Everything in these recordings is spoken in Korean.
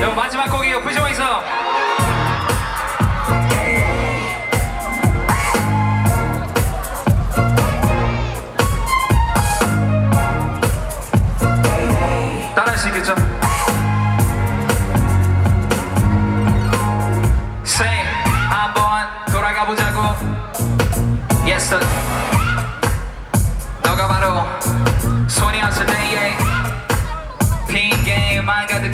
여러분 마지막 곡이에요 부정에서 따라할 수 있겠죠? Say 한번 돌아가 보자고 Yes sir 너가 바로 손이 왔을 때에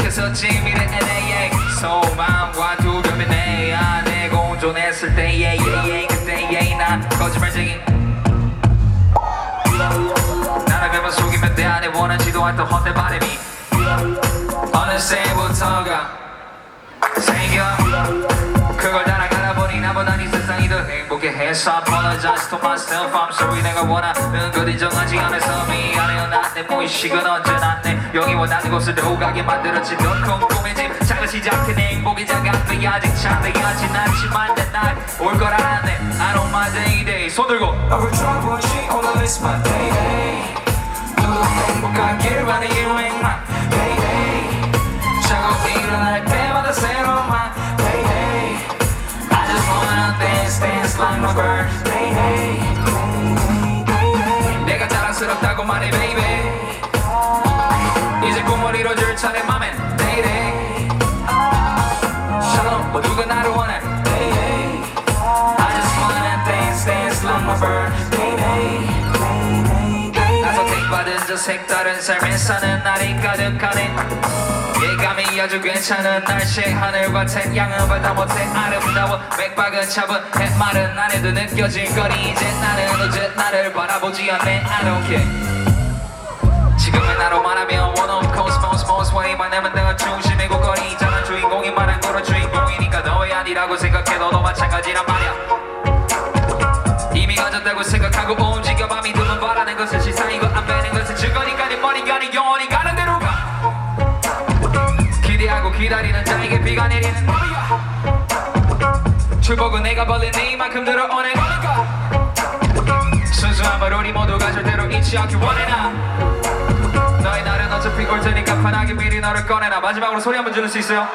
가득했었지 미래 LA 소망과 두려움이 내 안에 공존했을 때에 yeah, 그때에 난 거짓말쟁이. 그만 속이면 내 안에 원하지도 않던 헛된 바람이 어느새부터가 생겨. 그걸 이 더 행복해해서 Apologize to myself. I'm sorry 내가 원하는 것 인정하지 않아서 미안해요. 난내 무의식은 언제나 내 영이 원하는 곳으로 가게 만들었지? 더 꼼꼼해진 작은 시작된 행복이 작아도 아직 차대하진 않지만 내날올 걸 알았네. I don't mind day day. 손 들고. Overdrive watching all the list my day day. 너도 행복하길 바래 유행만 day day. 자고 일어날 때 my birthday. Day, day, day. 내가 자랑스럽다고 말해 baby 이제 꿈을 이뤄줄 차례 맘엔 day day Shalom 모두가 나를 원해 day, day. I just wanna dance, dance like my birthday. Day, day, day, day. 나서 택받은 저 색다른 삶에 사는 날이 가득하네 예감이 아주 괜찮은 날씨 하늘과 태양은 바다 못해 아름다워 맥박은 차분 해마른 안에도 느껴질 거리 이제 나는 어제 나를 바라보지 않네. I don't care. 지금의 나로 말하면 one of cosmos most way만 내면 내가 중심이고 거리잖아 주인공이 말한 거로 주인공이니까 너의 아니라고 생각해 너도 마찬가지란 말이야. 이미 가졌다고 생각하고 움직여 밤이 되면 영원히 가는 대로 가. 기대하고 기다리는 자에게 비가 내리는 거야 축복은 내가 벌린 이만큼 들어오는 거니까 순수한 말 우리 모두가 절대로 잊지 않기 원해 나. 너의 날은 어차피 올 테니까 편하게 미리 너를 꺼내라 마지막으로 소리 한번 지를 수 있어요?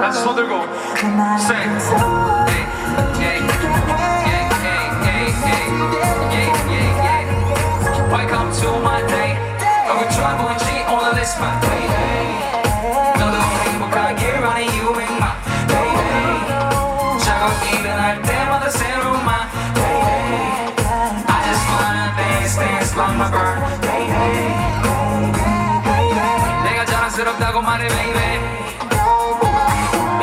다시 손 들고. Say. 내가 자랑스럽다고 말해 baby.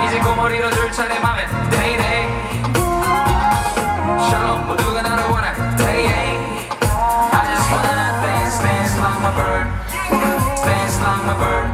이제 꿈을 이뤄줄 차례 맘 my bird.